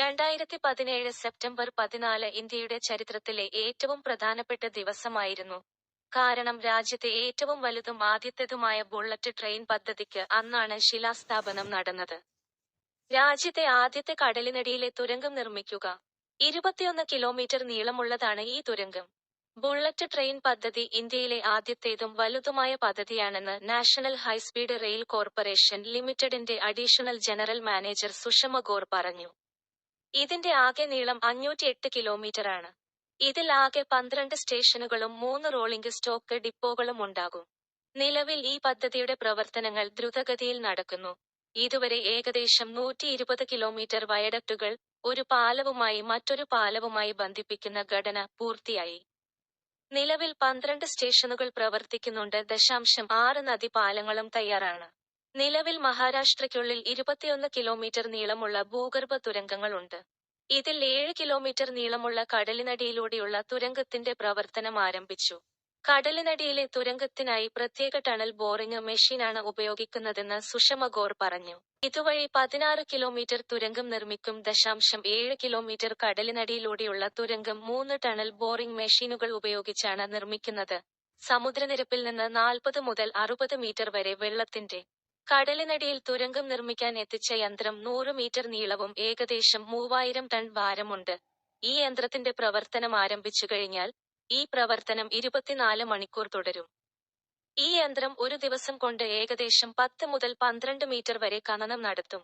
രണ്ടായിരത്തി പതിനേഴ് സെപ്റ്റംബർ പതിനാല് ഇന്ത്യയുടെ ചരിത്രത്തിലെ ഏറ്റവും പ്രധാനപ്പെട്ട ദിവസമായിരുന്നു. കാരണം രാജ്യത്തെ ഏറ്റവും വലുതും ആദ്യത്തേതുമായ ബുള്ളറ്റ് ട്രെയിൻ പദ്ധതിക്ക് അന്നാണ് ശിലാസ്ഥാപനം നടന്നത്. രാജ്യത്തെ ആദ്യത്തെ കടലിനടിയിലെ തുരങ്കം നിർമ്മിക്കുക. ഇരുപത്തിയൊന്ന് കിലോമീറ്റർ നീളമുള്ളതാണ് ഈ തുരങ്കം. ബുള്ളറ്റ് ട്രെയിൻ പദ്ധതി ഇന്ത്യയിലെ ആദ്യത്തേതും വലുതുമായ പദ്ധതിയാണെന്ന് national high speed rail corporation ലിമിറ്റഡിന്റെ additional general manager Sushama Gore പറഞ്ഞു. ഇതിന്റെ ആകെ നീളം അഞ്ഞൂറ്റി എട്ട് കിലോമീറ്ററാണ്. ഇതിൽ ആകെ പന്ത്രണ്ട് സ്റ്റേഷനുകളും മൂന്ന് റോളിംഗ് സ്റ്റോക്ക് ഡിപ്പോകളും ഉണ്ടാകും. നിലവിൽ ഈ പദ്ധതിയുടെ പ്രവർത്തനങ്ങൾ ദ്രുതഗതിയിൽ നടക്കുന്നു. ഇതുവരെ ഏകദേശം നൂറ്റി ഇരുപത് കിലോമീറ്റർ വയഡക്റ്റുകൾ ഒരു പാലവുമായി മറ്റൊരു പാലവുമായി ബന്ധിപ്പിക്കുന്ന ഘടന പൂർത്തിയായി. നിലവിൽ പന്ത്രണ്ട് സ്റ്റേഷനുകൾ പ്രവർത്തിക്കുന്നുണ്ട്. ദശാംശം ആറ് നദിപാലങ്ങളും തയ്യാറാണ്. നിലവിൽ മഹാരാഷ്ട്രയ്ക്കുള്ളിൽ ഇരുപത്തിയൊന്ന് കിലോമീറ്റർ നീളമുള്ള ഭൂഗർഭ തുരങ്കങ്ങളുണ്ട്. ഇതിൽ ഏഴ് കിലോമീറ്റർ നീളമുള്ള കടലിനടിയിലൂടെയുള്ള തുരങ്കത്തിന്റെ പ്രവർത്തനം ആരംഭിച്ചു. കടലിനടിയിലെ തുരങ്കത്തിനായി പ്രത്യേക ടണൽ ബോറിംഗ് മെഷീനാണ് ഉപയോഗിക്കുന്നതെന്ന് സുഷമ ഗോർ പറഞ്ഞു. ഇതുവഴി പതിനാറ് കിലോമീറ്റർ തുരങ്കം നിർമ്മിക്കും ദശാംശം ഏഴ് കിലോമീറ്റർ കടലിനടിയിലൂടെയുള്ള തുരങ്കം മൂന്ന് ടണൽ ബോറിംഗ് മെഷീനുകൾ ഉപയോഗിച്ചാണ് നിർമ്മിക്കുന്നത്. സമുദ്രനിരപ്പിൽ നിന്ന് നാൽപ്പത് മുതൽ അറുപത് മീറ്റർ വരെ വെള്ളത്തിന്റെ കടലിനടിയിൽ തുരങ്കം നിർമ്മിക്കാൻ എത്തിച്ച യന്ത്രം നൂറ് മീറ്റർ നീളവും ഏകദേശം മൂവായിരം ടൺ ഭാരമുണ്ട്. ഈ യന്ത്രത്തിന്റെ പ്രവർത്തനം ആരംഭിച്ചു കഴിഞ്ഞാൽ ഈ പ്രവർത്തനം ഇരുപത്തിനാല് മണിക്കൂർ തുടരും. ഈ യന്ത്രം ഒരു ദിവസം കൊണ്ട് ഏകദേശം പത്ത് മുതൽ പന്ത്രണ്ട് മീറ്റർ വരെ ഖനനം നടത്തും.